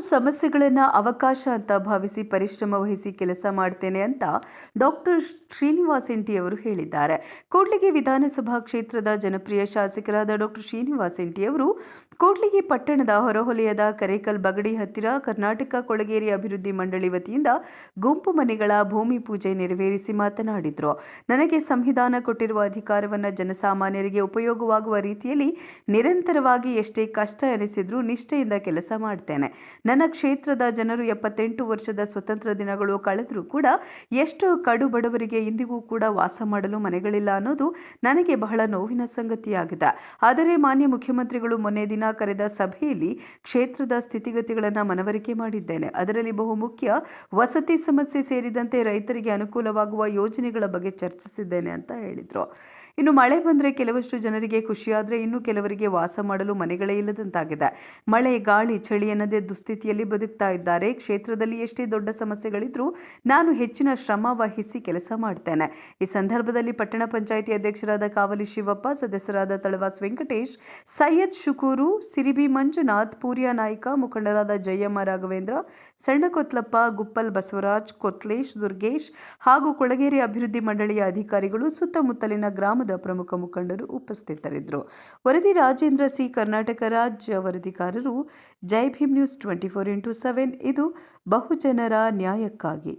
ಸಮಸ್ಯೆಗಳನ್ನು ಅವಕಾಶ ಅಂತ ಭಾವಿಸಿ ಪರಿಶ್ರಮ ವಹಿಸಿ ಕೆಲಸ ಮಾಡ್ತೇನೆ ಅಂತ ಡಾಕ್ಟರ್ ಶ್ರೀನಿವಾಸ್ ಎಂಟಿ ಅವರು ಹೇಳಿದ್ದಾರೆ. ಕೂಡ್ಲಿಗಿ ವಿಧಾನಸಭಾ ಕ್ಷೇತ್ರದ ಜನಪ್ರಿಯ ಶಾಸಕರಾದ ಡಾಕ್ಟರ್ ಶ್ರೀನಿವಾಸ್ ಎಂಟಿ ಅವರು, ಕೂಡ್ಲಿಗಿ ಪಟ್ಟಣದ ಹೊರವಲಯದ ಕರೇಕಲ್ ಬಗಡಿ ಹತ್ತಿರ ಕರ್ನಾಟಕ ಕೊಳಗೇರಿ ಅಭಿವೃದ್ಧಿ ಮಂಡಳಿ ವತಿಯಿಂದ ಗುಂಪು ಮನೆಗಳ ಭೂಮಿ ಪೂಜೆ ನೆರವೇರಿಸಿ ಮಾತನಾಡಿದರು. ನನಗೆ ಸಂವಿಧಾನ ಕೊಟ್ಟಿರುವ ಅಧಿಕಾರವನ್ನು ಜನಸಾಮಾನ್ಯರಿಗೆ ಉಪಯೋಗವಾಗುವ ರೀತಿಯಲ್ಲಿ ನಿರಂತರವಾಗಿ ಎಷ್ಟೇ ಕಷ್ಟ ಎನಿಸಿದ್ರೂ ನಿಷ್ಠೆಯಿಂದ ಕೆಲಸ ಮಾಡ್ತೇನೆ. ನನ್ನ ಕ್ಷೇತ್ರದ ಜನರು ಎಪ್ಪತ್ತೆಂಟು ವರ್ಷದ ಸ್ವತಂತ್ರ ದಿನಗಳು ಕಳೆದರೂ ಕೂಡ ಎಷ್ಟು ಕಡು ಬಡವರಿಗೆ ಇಂದಿಗೂ ಕೂಡ ವಾಸ ಮಾಡಲು ಮನೆಗಳಿಲ್ಲ ಅನ್ನೋದು ನನಗೆ ಬಹಳ ನೋವಿನ ಸಂಗತಿಯಾಗಿದೆ. ಆದರೆ ಮಾನ್ಯ ಮುಖ್ಯಮಂತ್ರಿಗಳು ಮೊನ್ನೆ ದಿನ ಕರೆದ ಸಭೆಯಲ್ಲಿ ಕ್ಷೇತ್ರದ ಸ್ಥಿತಿಗತಿಗಳನ್ನು ಮನವರಿಕೆ ಮಾಡಿದ್ದೇನೆ. ಅದರಲ್ಲಿ ಬಹುಮುಖ್ಯ ವಸತಿ ಸಮಸ್ಯೆ ಸೇರಿದಂತೆ ರೈತರಿಗೆ ಅನುಕೂಲವಾಗುವ ಯೋಜನೆಗಳ ಬಗ್ಗೆ ಚರ್ಚಿಸಿದ್ದೇನೆ ಅಂತ ಹೇಳಿದರು. ಇನ್ನು ಮಳೆ ಬಂದರೆ ಕೆಲವಷ್ಟು ಜನರಿಗೆ ಖುಷಿಯಾದರೆ ಇನ್ನು ಕೆಲವರಿಗೆ ವಾಸ ಮಾಡಲು ಮನೆಗಳೇ ಇಲ್ಲದಂತಾಗಿದೆ. ಮಳೆ, ಗಾಳಿ, ಚಳಿ ಅನ್ನದೇ ದುಸ್ಥಿತಿಯಲ್ಲಿ ಬದುಕ್ತಾ ಇದ್ದಾರೆ. ಕ್ಷೇತ್ರದಲ್ಲಿ ಎಷ್ಟೇ ದೊಡ್ಡ ಸಮಸ್ಯೆಗಳಿದ್ರೂ ನಾನು ಹೆಚ್ಚಿನ ಶ್ರಮ ವಹಿಸಿ ಕೆಲಸ ಮಾಡ್ತೇನೆ. ಈ ಸಂದರ್ಭದಲ್ಲಿ ಪಟ್ಟಣ ಪಂಚಾಯಿತಿ ಅಧ್ಯಕ್ಷರಾದ ಕಾವಲಿ ಶಿವಪ್ಪ, ಸದಸ್ಯರಾದ ತಳವಾಸ್ ವೆಂಕಟೇಶ್, ಸೈಯದ್ ಶುಕೂರು, ಸಿರಿಬಿ ಮಂಜುನಾಥ್, ಪೂರ್ಯ ನಾಯ್ಕ, ಮುಖಂಡರಾದ ಜಯಮ್ಮ ರಾಘವೇಂದ್ರ ಸಣ್ಣ ಕೊತ್ಲಪ್ಪ ಗುಪ್ಪಲ್ ಬಸವರಾಜ್, ಕೊತ್ಲೇಶ್ ದುರ್ಗೇಶ್ ಹಾಗೂ ಕೊಳಗೇರಿ ಅಭಿವೃದ್ಧಿ ಮಂಡಳಿಯ ಅಧಿಕಾರಿಗಳು ಸುತ್ತಮುತ್ತಲಿನ ಗ್ರಾಮದ ಪ್ರಮುಖ ಮುಖಂಡರು ಉಪಸ್ಥಿತರಿದ್ದರು. ವರದಿ ರಾಜೇಂದ್ರ ಸಿ. ಕರ್ನಾಟಕ ರಾಜ್ಯ ವರದಿಗಾರರು, Jai Bhim news twenty four into seven ಇದು ಬಹುಜನರ ನ್ಯಾಯಕ್ಕಾಗಿ.